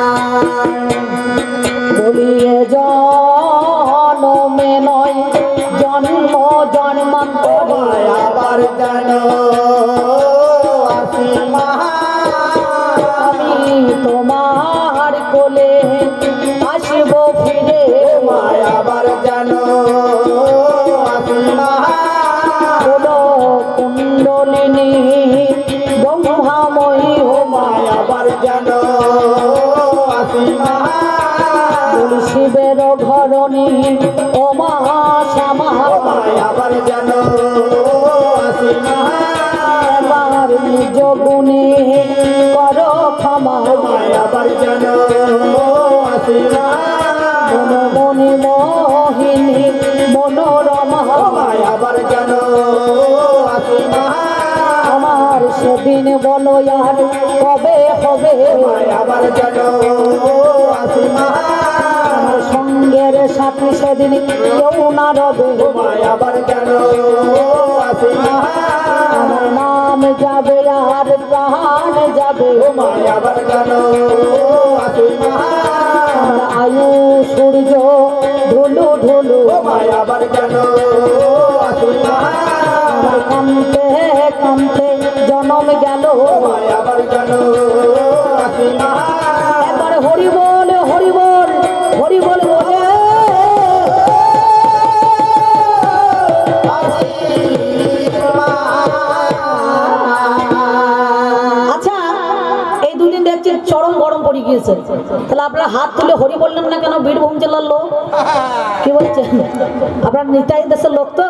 Música আর কবে হবে আমার সঙ্গের সাথে সেদিন কেউ না রবে। আবার জানো আসি নাম যাবে আর প্রাণ যাবে। আবার আসি আয়ু সূর্য ঢুলু ঢুলু আবার কান্তে কানতে জনম গেল। আবার জানো গিয়েছে তাহলে আপনারা হাত তুলে হরি বললেন না কেন? বীরভূম জেলার লোক। কি বলছেন? আপনার নিতাই দেশের লোক তো?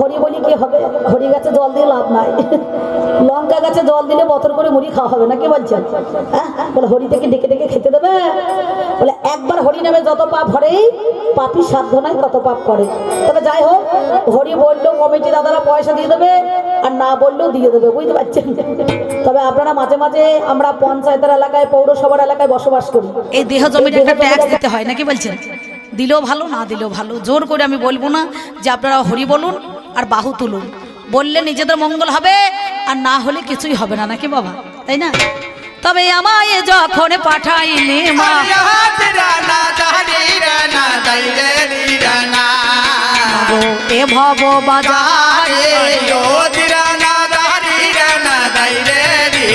হরি বলি কি হবে? হরি গাছে জল দিয়ে লাভ নাই। লঙ্কা গাছে জল দিলে বতর করে মুড়ি খাওয়া হবে না, কি বলছেন? হ্যাঁ? বলে হরি থেকে ডেকে ডেকে খেতে দেবে? বলে একবার হরি নামে যত পাপ হরেই পাপি সাধ্য নাই তত পাপ করে। তবে যাই হোক, হরি বললেও কমিটি দাদারা পয়সা দিয়ে দেবে, আর না বললেও দিয়ে দেবে, বুঝতে পারছেন? তবে আপনারা মাঝে মাঝে আমরা পঞ্চায়েতের এলাকায় পৌরসভার এলাকায় বসবাস করি। এই দেহ জমিটা একটা ট্যাক্স দিতে হয় নাকি বলছেন? দিলেও ভালো না দিলেও ভালো? জোর করে আমি বলব না যে আপনারা হরি বলুন আর বাহু তুলুন। বললে নিজেদের মঙ্গল হবে আর না হলে কিছুই হবে না নাকি বাবা? তাই না? তবে আমায় যখন পাঠাইনি মা এ ভব বাজারে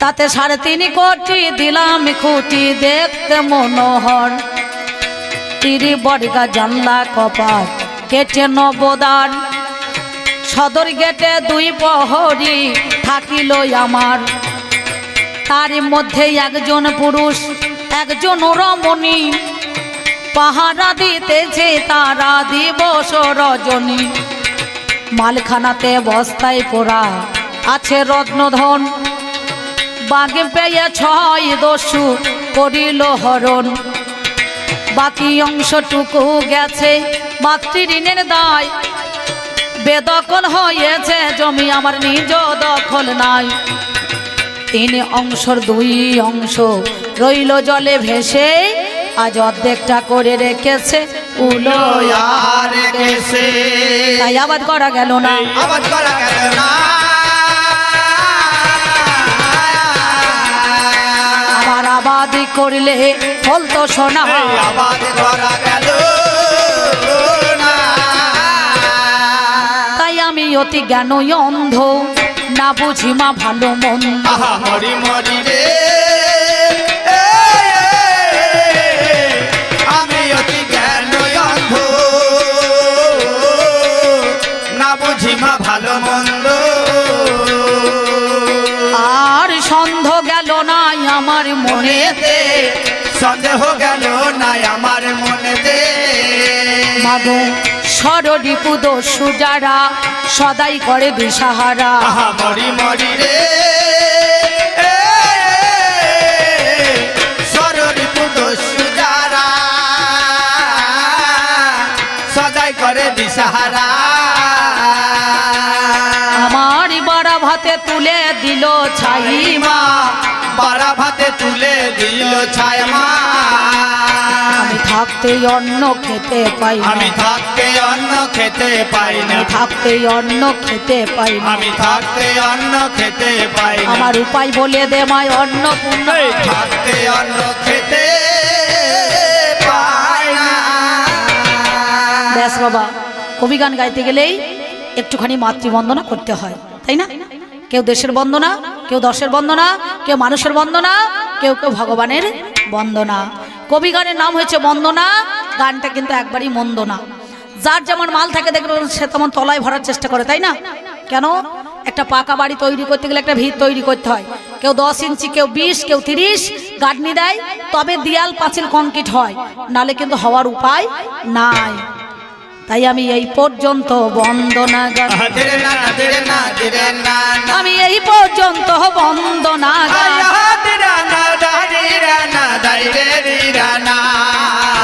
তাতে সাড়ে তিন কোটি দিলাম খুঁটি দেখতে মনোহর। তিরি বর্গা জানলা কপাট কেটে নবদার সদর গেটে দুই প্রহরী থাকিল আমার। তার মধ্যে একজন পুরুষ, একজন রমণী। পাহারা দিতেছে তারা দিবস রজনী। মালখানাতে বস্তায় পোড়া আছে রত্নধন। বাগে পেয়ে ছয় দস্যু করিল হরণ। বাকি অংশটুকু গেছে মাতৃঋণের দায়। বেদখল হয়েছে জমি আমার নিজ দখল নাই। তিন অংশর দুই অংশ রইল জলে ভেসে, আজ অর্ধেকটা করে রেখেছে। তাই আবাদ করা গেল না। আবাদ করা গেল না। করলে ফল তো শোনা তাই আমি অতি জ্ঞান অন্ধ না বুঝি মা ভালো মন মরি মরি রে। গেল নাই আমার মনে মাগো সররিপু দস্যু যারা সদাই করে দিশাহারা। মরি মরি রে। করে আমার বড় ভাতে তুলে দিল ছাইমা। বড় ভাতে তুলে দিল ছাইমা। থাকতে অন্ন খেতে পাই আমি থাকতে অন্ন খেতে পাই না। আমি থাকতে অন্ন খেতে পাই না। আমি থাকতে অন্ন খেতে পাই না। আমার উপায় বলে দে মায় অন্ন পূর্ণ। থাকতে অন্ন খেতে পাই না। ব্যাস বাবা কবি গান গাইতে গেলেই একটুখানি মাতৃবন্দনা করতে হয় তাই না? কেউ দেশের বন্দনা কেউ দশের বন্দনা কেউ মানুষের বন্দনা কেউ কেউ ভগবানের বন্দনা। কবি গানের নাম হয়েছে বন্দনা গানটা কিন্তু একবারই মন্দ না যার যেমন মাল থাকে দেখবেন সে তেমন তলায় ভরার চেষ্টা করে, তাই না? কেন? একটা পাকা বাড়ি তৈরি করতে গেলে একটা ভিড় তৈরি করতে হয়। কেউ দশ ইঞ্চি, কেউ বিশ, কেউ তিরিশ, গাঁটনি দেয়, তবে দিয়াল পাঁচিল কংক্রিট হয়। নালে কিন্তু হওয়ার উপায় নাই। তাই আমি এই পর্যন্ত বন্দনা আমি এই পর্যন্ত বন্দনা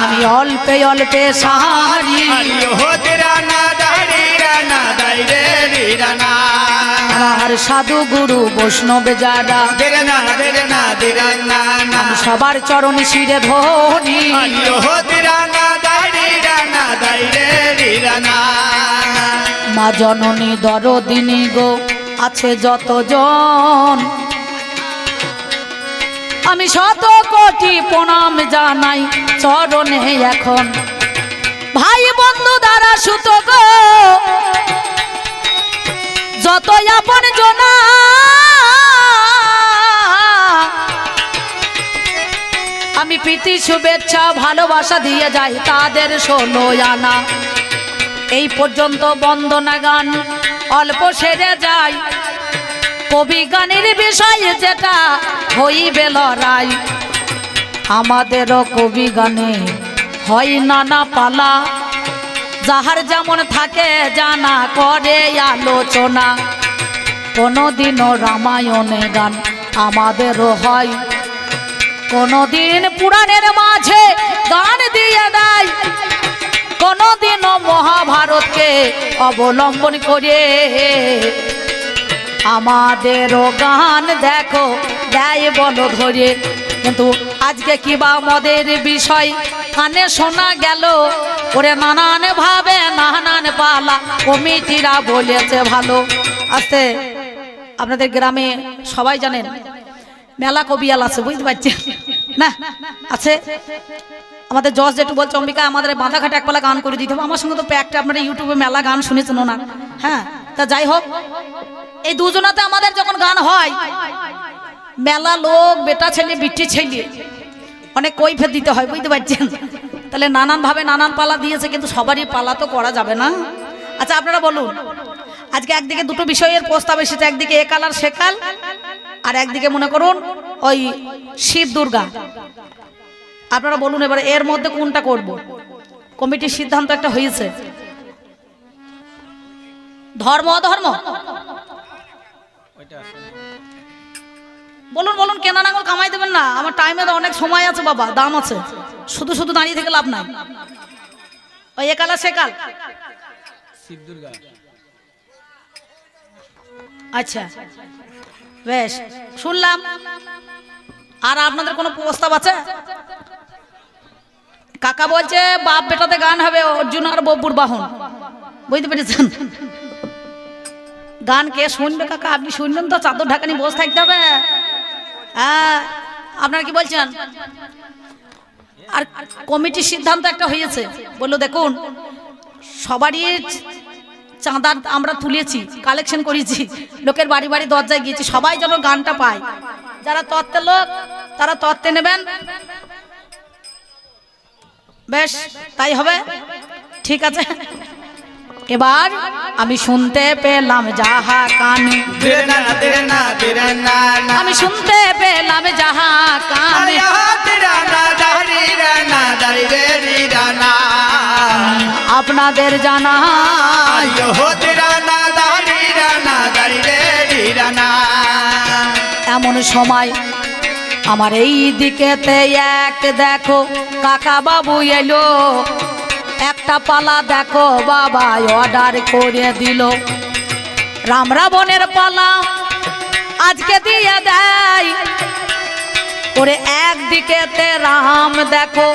আমি অল্পে অল্পে সাহারি আমার সাধু গুরু বৈষ্ণব যারা সবার চরণ শিরে ধরি মা জননী দরদিনী গো, আছে যতজন। আমি শত কোটি প্রণাম জানাই, চরণে এখন। ভাই বন্ধু দ্বারা সুত গো যত আপন জনা প্রীতি, শুভেচ্ছা, ভালোবাসা দিয়ে যাই তাদের আনা। এই পর্যন্ত বন্দনা গান অল্প সেরে যায়। কবি গানের বিষয়ে যেটা হইবে লড়াই। আমাদেরও কবি গানে হয় নানা পালা। যাহার যেমন থাকে জানা করে আলোচনা। কোনোদিনও রামায়ণে গান আমাদেরও হয় কোনোদিন পুরাণের মাঝে গান দিয়ে দেয়। কোনোদিনও মহাভারতকে অবলম্বন করে। আমাদেরও গান দেখো, দেয় বলো ধরে। কিন্তু আজকে কি বা মদের বিষয়? কানে শোনা গেল, ওরে নানান ভাবে নানান পালা। কমিটিরা বলেছে ভালো। আস্তে, আপনাদের গ্রামে সবাই জানেন মেলা কবিয়াল আছে, বুঝতে পারছি না, আছে? আমাদের জজ যেটু বলছে, অম্বিকা, আমাদের বাঁধাঘাটে একপালা গান করে দিতে হবে। আমার সঙ্গে তো প্যাকটা আপনারা ইউটিউবে মেলা গান শুনেছেন না। হ্যাঁ তা যাই হোক, এই দুজনাতে আমাদের যখন গান হয়, মেলা লোক, বেটা ছেলে, বিটি ছেলে, অনেক কৈফের দিতে হয়, বুঝতে পারছেন? তাহলে নানান ভাবে নানান পালা দিয়েছে, কিন্তু সবারই পালা তো করা যাবে না। আচ্ছা আপনারা বলুন, আজকে একদিকে দুটো বিষয়ের প্রস্তাব এসেছে, একদিকে একাল আর সেকাল। আর একদিকে মনে করুন ওই শিব দুর্গা। আপনারা বলুন এবার এর মধ্যে কোনটা করব? কমিটির সিদ্ধান্ত একটা হয়েছে। ধর্ম অধর্ম? বলুন বলুন কেনা নাঙ্গল কামাই দেবেন না। আমার টাইমে তো অনেক সময় আছে বাবা দাম আছে। শুধু শুধু দাঁড়িয়ে থেকে লাভ নাই। ওই একাল আর সেকাল। আচ্ছা। বেশ, শুনলাম। আর আপনাদের কোনো প্রস্তাব আছে? কাকা বলছে, বাপ বেটাতে গান হবে, অর্জুন আর বব্বুর বাহন। বুঝতে পেরেছেন? গান কে শুনবে কাকা? আপনি শুনবেন তো, চাদর ঢাকানি বসে থাকতে হবে। হ্যাঁ আপনারা কি বলছেন? আর কমিটির সিদ্ধান্ত একটা হয়েছে। বলল, দেখুন, সবারই চাঁদা আমরা তুলেছি কালেকশন করেছি। লোকের বাড়ি বাড়ি দরজায় গিয়েছি, সবাই যেন গানটা পায়। যারা তত্ত্বের লোক, তারা তত্ত্বে নেবেন। বেশ, তাই হবে। ঠিক আছে। এবার আমি শুনতে পেলাম যাহা কানে। আমি শুনতে পেলাম যাহা কানে। আপনাদের জানা। এমন সময় আমার এই দিকেতে এক দেখো কাকা বাবু এলো। একটা পালা দেখো বাবা অর্ডার করে দিল। রাম রাবণের পালা আজকে দিয়ে দেয়। ওরে একদিকেতে রাম দেখো,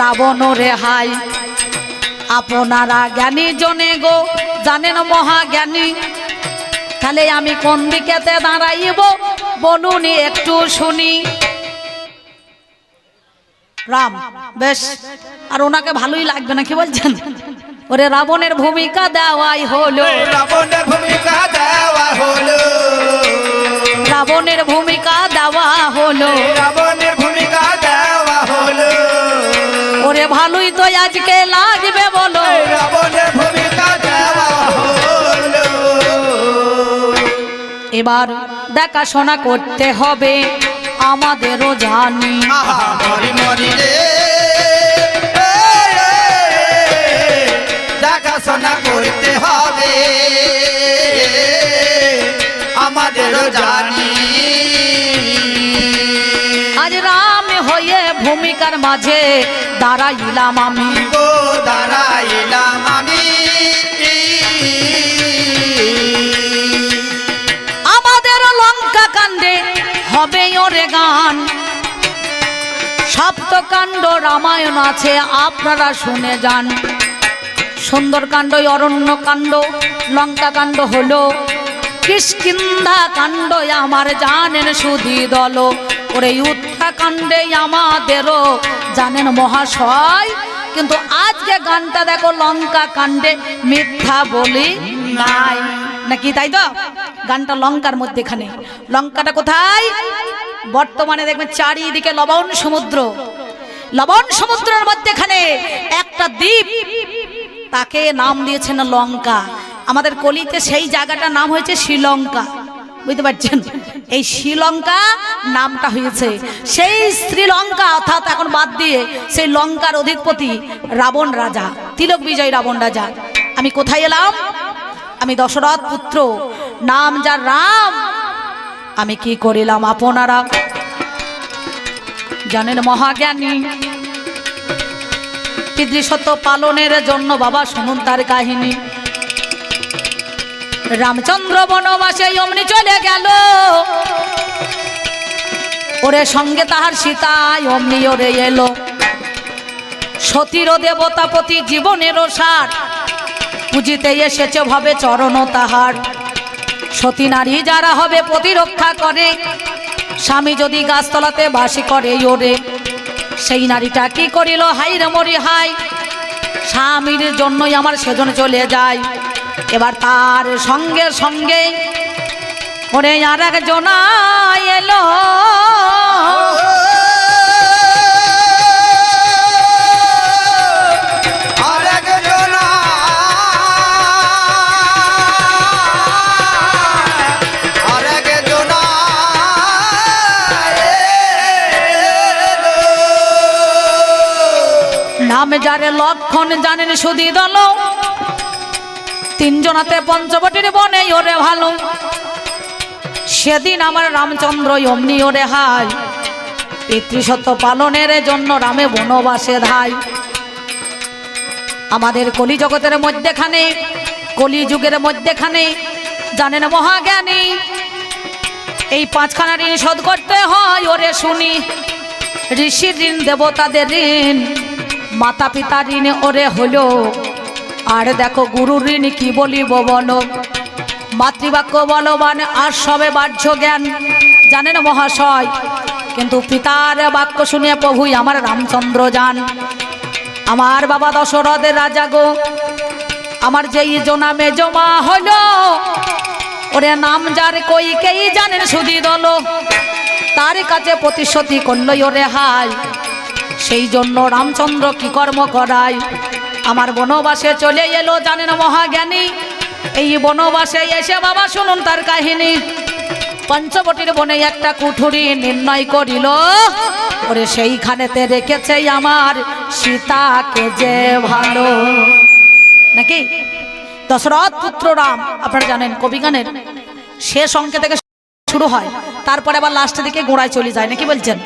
রাবণ রেহাই আপনারা জ্ঞানী জনে গো, জানেন মহাজ্ঞানী। তাহলে আমি কোন দিকেতে দাঁড়াইব? বলুন একটু শুনি। রাম বেশ। আর ওনাকে ভালোই লাগবে না কি বলছেন? ওরে রাবণের ভূমিকা দেওয়াই হলো। রাবণের ভূমিকা দেওয়া হলো। রাবণের ভূমিকা দেওয়া হলো। রাবণের ভূমিকা দেওয়া হলো। ওরে ভালোই তো আজকে লাগবে বলো। রাবণের ভূমিকা দেওয়া হলো। এবার দেখাশোনা করতে হবে। আমাদেরও জানি। মরি মরি রে। দেখাশোনা করতে হবে। আমাদেরও জানি। আজ রাম হয়ে ভূমিকার মাঝে দাঁড়াইলাম আমি। গো দাঁড়াইলাম আমি। হবে ওরে গান। সপ্তকাণ্ড রামায়ণ আছে, আপনারা শুনে যান। সুন্দরকাণ্ড অরণ্য কাণ্ড লঙ্কা কাণ্ড হলো। কিষ্কিন্ধা কাণ্ড আমার জানেন সুধি দল। ওরে উত্তরাকাণ্ডে আমাদেরও জানেন মহাশয়। কিন্তু আজকে গানটা দেখো লঙ্কা কাণ্ডে মিথ্যা বলি নাই। নাকি তাই তো? গানটা লঙ্কার মধ্যেখানে। লঙ্কাটা কোথায়? বর্তমানে দেখবেন চারিদিকে লবণ সমুদ্র। লবণ সমুদ্রের মধ্যেখানে একটা দ্বীপ। তাকে নাম দিয়েছেন লঙ্কা। আমাদের কলিতে সেই জায়গাটার নাম হয়েছে শ্রীলঙ্কা। বুঝতে পারছেন? এই শ্রীলঙ্কা নামটা হয়েছে। সেই শ্রীলঙ্কা অর্থাৎ এখন বাদ দিয়ে সেই লঙ্কার অধিপতি রাবণ রাজা, তিলক বিজয় রাবণ রাজা। আমি কোথায় এলাম? আমি দশরথ পুত্র। নাম যার রাম। আমি কি করিলাম আপনারা? জানেন মহাজ্ঞানী পিতৃসত্য পালনের জন্য বাবা শুনুন তার কাহিনী। রামচন্দ্র বনবাসে অমনি চলে গেল। ওরে সঙ্গে তাহার সীতা অমনি ওরে এলো। সতীর দেবতাপতি জীবনেরও সার পুজিতে এসেছে ভাবে চরণ তাহার। সতী নারী যারা হবে প্রতিরক্ষা করে, স্বামী যদি গাছতলাতে বাসি করে ওরে, সেই নারীটা কি করিল? হাই রে মরি হাই, স্বামীর জন্যই আমার সেজন চলে যায়। এবার তার সঙ্গে সঙ্গে ওরে আর একজন এলো নাম যারে লক্ষণ জানেন সুদি দল। তিনজনাতে পঞ্চবটির বনে ওরে ভালো। সেদিন আমার রামচন্দ্র অমনি ওরে হাই পিতৃসত্য পালনের জন্য রামে বনবাসে ধাই আমাদের কলি জগতের মধ্যেখানে কলি যুগের মধ্যেখানে, জানেন মহাজ্ঞানী, এই পাঁচখানা ঋণ শোধ করতে হয় ওরে শুনি। ঋষির ঋণ দেবতাদের ঋণ। মাতা পিতা ঋণ ওরে হলো আর দেখো গুরুর ঋণ কি বলিব বলো? মাতৃবাক্য বলবান, আর সবে বাহ্য জ্ঞান। জানেন মহাশয়, কিন্তু পিতার বাক্য শুনে প্রভুই আমার রামচন্দ্র যান। আমার বাবা দশরথের রাজা গো, আমার যেই জোনা মেজমা হলো ওরে নাম যার কই কেই জানেন সুদি দল। তার কাছে প্রতিশ্রুতি করল ওরে হাই সেই জন্য রামচন্দ্র কি কর্ম করায়? আমার বনবাসে চলে এলো, জানেন মহাজ্ঞানী? এই বনবাসে এসে বাবা শুনুন তার কাহিনী। পঞ্চবটির বনে একটা কুঠুরি নির্ণয় করিল, ওরে সেইখানেতে রেখেছে আমার সীতাকে যে ভালো। নাকি? দশরথ পুত্র রাম, আপনারা জানেন কবিগানের শেষ অঙ্কে থেকে শুরু হয়, তারপরে আবার লাস্টের দিকে গোড়ায় চলে যায়, নাকি বলছেন?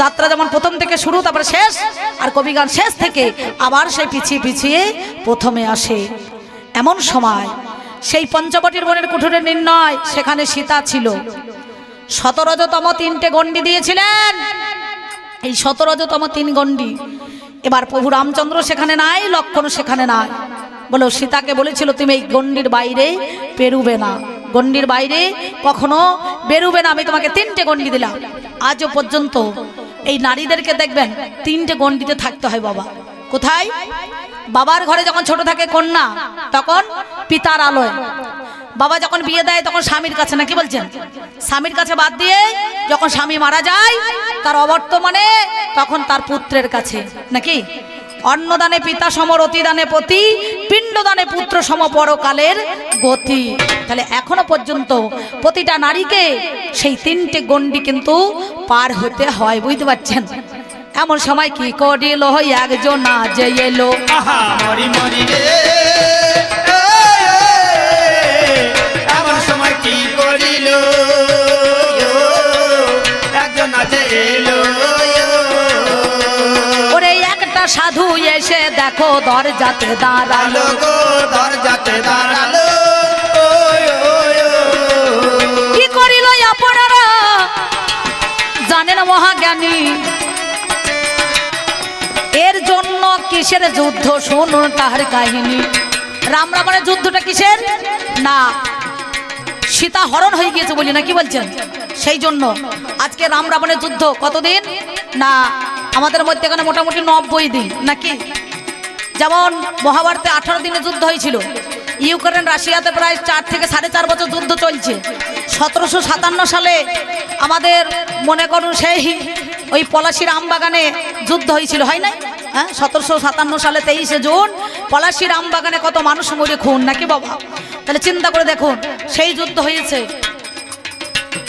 যাত্রা যেমন প্রথম থেকে শুরু, তারপরে শেষ, আর কবিগান শেষ থেকে আবার সেই পিছিয়ে পিছিয়ে প্রথমে আসে। এমন সময় সেই পঞ্চবটির বনের কুঠুরের নির্ণয়, সেখানে সীতা ছিল। সতেরোতম তিনটে গণ্ডি দিয়েছিলেন। এই সতেরোতম তিন গণ্ডি, এবার প্রভু রামচন্দ্র সেখানে নাই, লক্ষণ সেখানে নাই। বলো, সীতাকে বলেছিল, তুমি এই গণ্ডির বাইরে পেরুবে না। গণ্ডির বাইরে কখনো বেরুবে না। আমি তোমাকে তিনটে গণ্ডি দিলাম। আজও পর্যন্ত এই নারীদেরকে দেখবেন, তিনটে গণ্ডিতে থাকতে হয় বাবা। কোথায়? বাবার ঘরে যখন ছোট থাকে কন্যা, তখন পিতার আলোয়। বাবা যখন বিয়ে দেয়, তখন স্বামীর কাছে নাকি বলছেন? স্বামীর কাছে বাদ দিয়ে যখন স্বামী মারা যায়, তার অবর্তমানে তখন তার পুত্রের কাছে নাকি অন্নদানে পিতা সম রতিদানে পতি, পিণ্ডদানে পুত্র সম পরকালের গতি। তাহলে এখনও পর্যন্ত প্রতিটা নারীকে সেই তিনটে গণ্ডি কিন্তু পার হতে হয়, বুঝতে পারছেন? এমন সময় কি করিল একজন না যে এমন সময় কি করিল? একজন আছে এলো। সাধু এসে দেখো দরজাতে দাঁড়াল। গো দরজাতে দাঁড়াল। কি করিল আপনারা জানেন মহাজ্ঞানী। এর জন্য কিসের যুদ্ধ? শুনুন তাহার কাহিনী। রাম রাবণের যুদ্ধটা কিসের? না সীতা হরণ হয়ে গিয়েছে বলি না কি বলছেন? সেই জন্য। আজকে রাম রাবণের যুদ্ধ কতদিন? না আমাদের মধ্যে এখানে মোটামুটি নব্বই দিন, নাকি? যেমন মহাভারতে আঠারো দিনে যুদ্ধ হয়েছিল। ইউক্রেন, রাশিয়াতে প্রায় চার থেকে সাড়ে চার বছর যুদ্ধ চলছে। সতেরোশো সাতান্ন সালে আমাদের মনে করুন সেই ওই পলাশির আমবাগানে যুদ্ধ হয়েছিল, হয় না হ্যাঁ? সতেরোশো সাতান্ন সালে তেইশে জুন, পলাশির আমবাগানে কত মানুষ মরে খুন, নাকি বাবা? তাহলে চিন্তা করে দেখুন, সেই যুদ্ধ হয়েছে।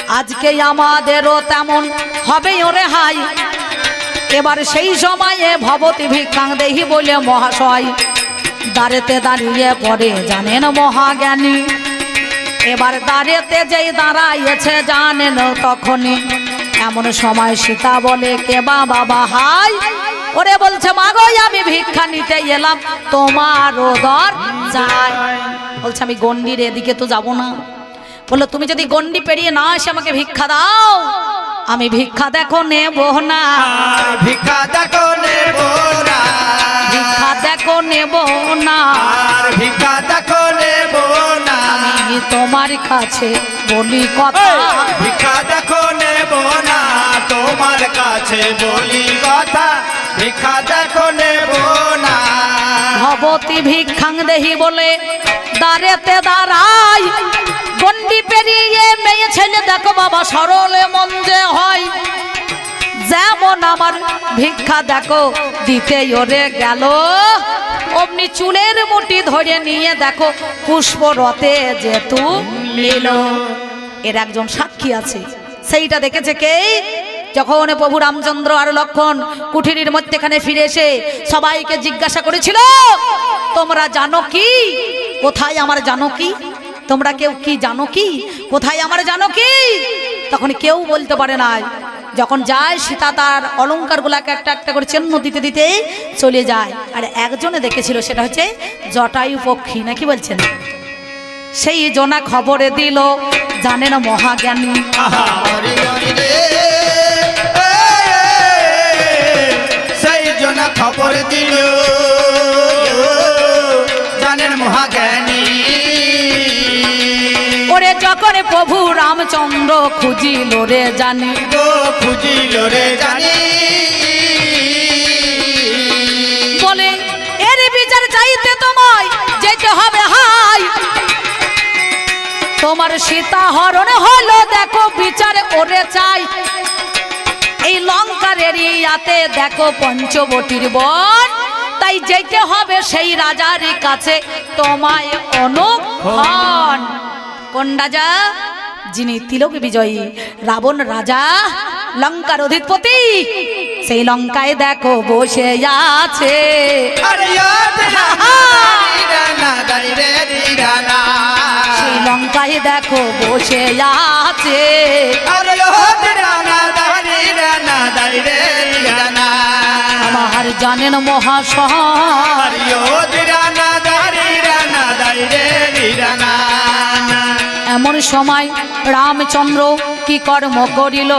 আজকে আমাদেরও তেমন হবে ওরে হাই। এবার সেই সময়ে ভবতী ভিক্ষাং দেহি বলে মহাশয় দাঁড়েতে দাঁড়িয়ে পড়ে জানেন মহাজ্ঞানী। এবার দাঁড়িয়েতে যেই দাঁড়াইছে জানেন তখনই, এমন সময় সীতা বলে, কে বাবা, হাই? ওরে বলছে, মাগো, আমি ভিক্ষা নিতে এলাম, তোমার দর যাই বলছে, আমি গন্ডির এদিকে তো যাব না। বলল, তুমি যদি গন্ডি পেরিয়ে না এসে আমাকে ভিক্ষা দাও। আমি ভিক্ষা দেখো নেব না। ভিক্ষা দেখো নেব না। ভিক্ষা দেখো নেব না। ভিক্ষা দেখো নেব না। আমি তোমার কাছে বলি কথা। ভিক্ষা দেখো নেব না। তোমার কাছে বলি কথা। ভিক্ষা দেখো নেব না ভবতী ভিক্ষাং দেহি বলে, দাঁড়েতে দাঁড়াই। গন্ডি পেরিয়ে মেয়ে ছেলে দেখো বাবা, সরলে মন যে হয়। যেমন আমার ভিক্ষা, দেখো, দিতে ওরে গেল। অমনি চুলের মুটি ধরে নিয়ে, দেখো পুষ্পরথে যেতু নিল এর একজন সাক্ষী আছে। সেইটা দেখেছে কে? যখন প্রভু রামচন্দ্র আর লক্ষণ কুঠিরির মধ্যেখানে ফিরে এসে সবাইকে জিজ্ঞাসা করেছিল, তোমরা জানো কি? কোথায় আমার জানো কি? তোমরা কেউ কি জানো কি? কোথায় আমার জানো কি? তখন কেউ বলতে পারে নাই। যখন যায়, সীতা তার অলঙ্কার গুলাকে একটা একটা করে চিহ্ন দিতে দিতে চলে যায়। আর একজনে দেখেছিল, সেটা হচ্ছে জটায়ু পক্ষী, নাকি বলছেন? সেই জনা খবরে দিল, জানেন মহাজ্ঞানী। খুঁজিল রে জানি। গো খুঁজিল রে জানি। বলে এর বিচার চাইতে তোমায় যেতে হবে হাই। তোমার সীতা হরণ হলো দেখো বিচার ওরে চাই। এই লঙ্কার এরিয়াতে দেখো পঞ্চবটির বন। তাই যেতে হবে সেই রাজার কাছে তোমায় অনুক্ষণ। কোন রাজা? যিনি তিলক বিজয়ী রাবণ রাজা লঙ্কার অধিপতি সেই লঙ্কায় দেখো বসে আছে। সেই লঙ্কায় দেখো বসে আছে আরে ইয়াদ রানা, দারি রানা, দারি রে জানেন মহাশয় রানা এমন সময় রামচন্দ্র কি কর্ম করিল?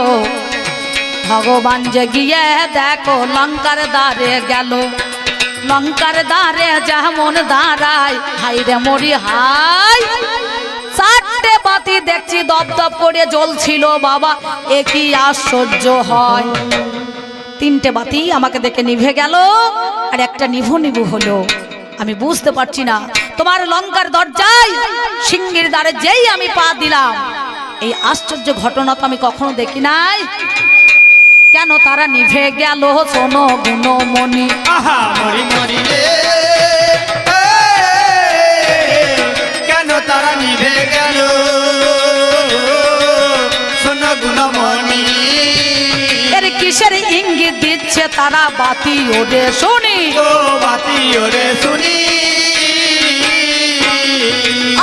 ভগবান যে গিয়ে দেখো, লঙ্কার দ্বারে গেল। লঙ্কার দ্বারে যেমন দাঁড়ায় হাই রে মরি হাই চারটে বাতি দেখছি, দপ দপ করে জ্বলছিল, বাবা, এ কি আশ্চর্য হয়। তিনটে বাতি আমাকে দেখে নিভে গেল, আর একটা নিভু নিভু হলো। আমি বুঝতে পারছি না তোমার লঙ্কার দরজায় সিংহের দ্বারে যেই আমি পা দিলাম। এই আশ্চর্য ঘটনা তো আমি কখনো দেখি নাই। কেন তারা নিভে গেল শোনো গুণমণি। আহা মরি মরি রে। কেন তারা নিভে গেল? শোন গুণমণি। এর কিসের ইঙ্গিত দিচ্ছে তারা বাতি ওরে শুনি। ও বাতি ওরে শুনি।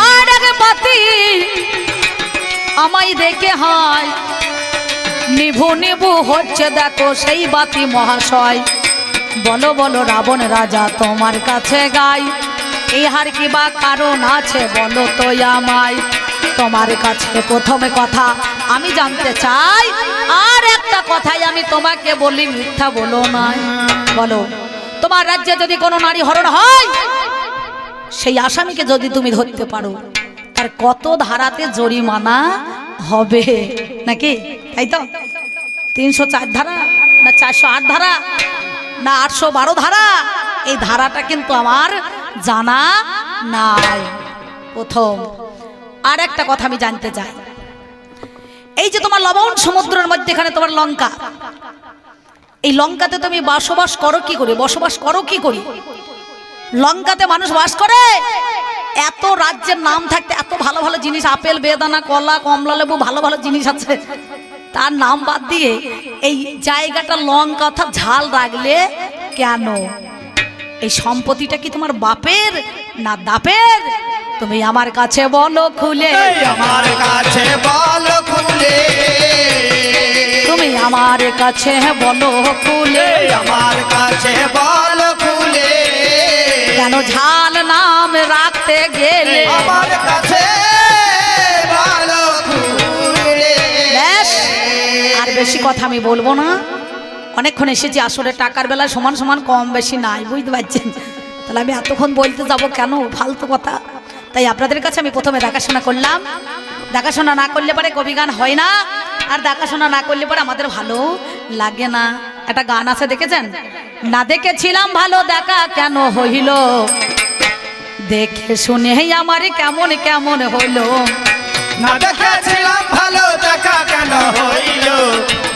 আর এক বাতি আমায় দেখে হয়। নিভু নিভু হচ্ছে দেখো সেই বাতি মহাশয়। বলো বলো রাবণ রাজা তোমার কাছে গাই। ইহার কি বা কারণ আছে বলো তো আমায়। তোমার কাছে প্রথমে কথা আমি জানতে চাই। আর একটা কথাই আমি তোমাকে বলি, মিথ্যা বলো নাই। বলো, তোমার রাজ্যে যদি কোনো নারী হরণ হয় সেই আসামিকে যদি তুমি ধরতে পারো, তার কত ধারাতে জরিমানা হবে? নাকি? তাই তো? তিনশো চার ধারা না চারশো আট ধারা না আটশো বারো ধারা? এই ধারাটা কিন্তু আমার জানা নাই। প্রথম। আর একটা কথা আমি জানতে চাই। এই যে তোমার লবণ সমুদ্রের মধ্যেখানে তোমার লঙ্কা, এই লঙ্কাতে তুমি বসবাস করো কি করে? বসবাস করো কি করি? লঙ্কাতে মানুষ বাস করে? এত রাজ্যের নাম থাকতে এত ভালো ভালো জিনিস আপেল বেদানা কলা কমলা লেবু ভালো ভালো জিনিস আছে। তার নাম বাদ দিয়ে এই জায়গাটা লঙ্কা অর্থাৎ ঝাল রাখলে কেন? এই সম্পত্তিটা কি তোমার বাপের না দাপের? তুমি আমার কাছে বলো খুলে। আমার কাছে বলো খুলে। তুমি আমার কাছে বলো খুলে। আমার কাছে বলো খুলে। কেন ঝাল নাম রাখতে গেলে? আমার কাছে ব্যাস আর বেশি কথা আমি বলব না। অনেকক্ষণ এসেছি আসলে টাকার বেলায় সমান সমান কম বেশি নাই বুঝতে পারছেন? তাহলে আমি এতক্ষণ বলতে যাব কেন? ফালতু কথা। তাই আপনাদের কাছে আমি প্রথমে দেখাশোনা করলাম। দেখাশোনা না করলে পরে কবি গান হয় না। আর দেখাশোনা না করলে পরে আমাদের ভালো লাগে না। একটা গান আছে দেখেছেন? না দেখেছিলাম ভালো দেখা কেন হইল? দেখে শুনে আমার কেমন কেমন হইল। না দেখেছিলাম ভালো দেখা কেন হইল?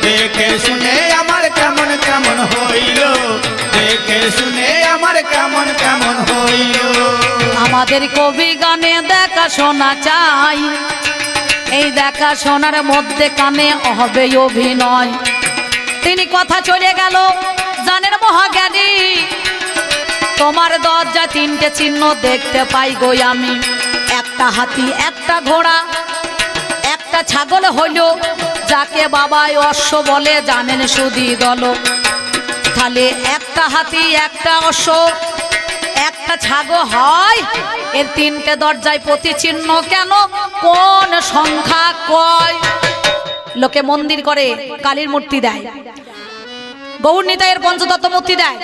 দেখে শুনে আমার কেমন কেমন হইল? দেখে শুনে আমার কেমন কেমন হইল? আমাদের কবি গানে দেখা শোনা চাই। এই দেখা শোনার মধ্যে কানে হবে অভিনয়। তিনি কথা চলে গেল। জানেন মহাজ্ঞানী, তোমার দরজা তিনটে চিহ্ন দেখতে পাই গো আমি। একটা হাতি, একটা ঘোড়া, একটা ছাগল হইল, যাকে বাবাই অশ্ব বলে জানেন সুদি দল। তাহলে একটা হাতি, একটা অশ্ব, একটা ছাগল হয় এর তিনটে দরজায় প্রতিচিহ্ন কেন? কোন সংখ্যা কয়? লোকে মন্দির করে, কালীর মূর্তি দেয়। গৌর নিতাইয়ের পঞ্চতত্ত্ব মূর্তি দেয়,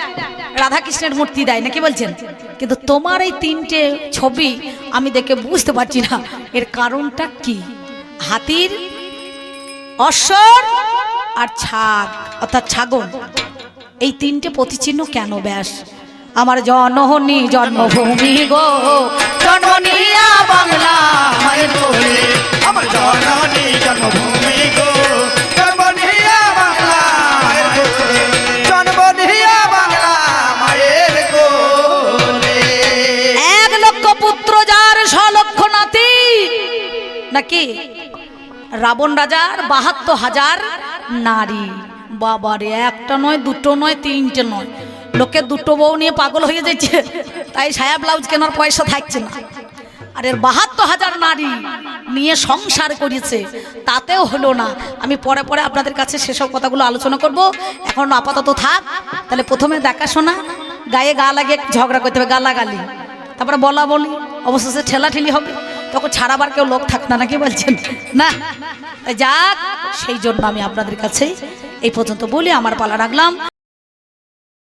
রাধাকৃষ্ণের মূর্তি দেয়, নাকি বলছেন? কিন্তু তোমার এই তিনটে ছবি আমি দেখে বুঝতে পারছি না, এর কারণটা কি? হাতির অশ্বর আর ছাগ, অর্থাৎ ছাগল। এই তিনটে প্রতিচিহ্ন কেন ব্যাস? আমার জননী জন্মভূমি গো। জন্মনিয়া বাংলা মায়ের কোলে আমার জননী জন্মভূমি গো। বাংলা মায়ের কোলে জন্মনিয়া বাংলা মায়ের কোলে এক লক্ষ পুত্র যার লক্ষ নাতি। নাকি? রাবণ রাজার বাহাত্তর হাজার নারী। বাবারে একটা নয় দুটো নয় তিনটে নয়। লোকে দুটো বউ নিয়ে পাগল হয়ে যাচ্ছে। তাই সায়া ব্লাউজ কেনার পয়সা থাকছে না। আর এর বাহাত্তর হাজার নারী নিয়ে সংসার করেছে, তাতেও হলো না। আমি পরে পরে আপনাদের কাছে সেসব কথাগুলো আলোচনা করব। এখন আপাতত থাক। তাহলে প্রথমে দেখাশোনা, গায়ে গা লাগে ঝগড়া করতে হবে, গালাগালি। তারপরে বলা বলি, অবশেষে ঠেলাঠেলি হবে। তখন ছাড়াবার কেউ লোক থাক না, নাকি বলছেন? না। যাক, সেই জন্য আমি আপনাদের কাছে এই পর্যন্ত বলি, আমার পালা রাখলাম।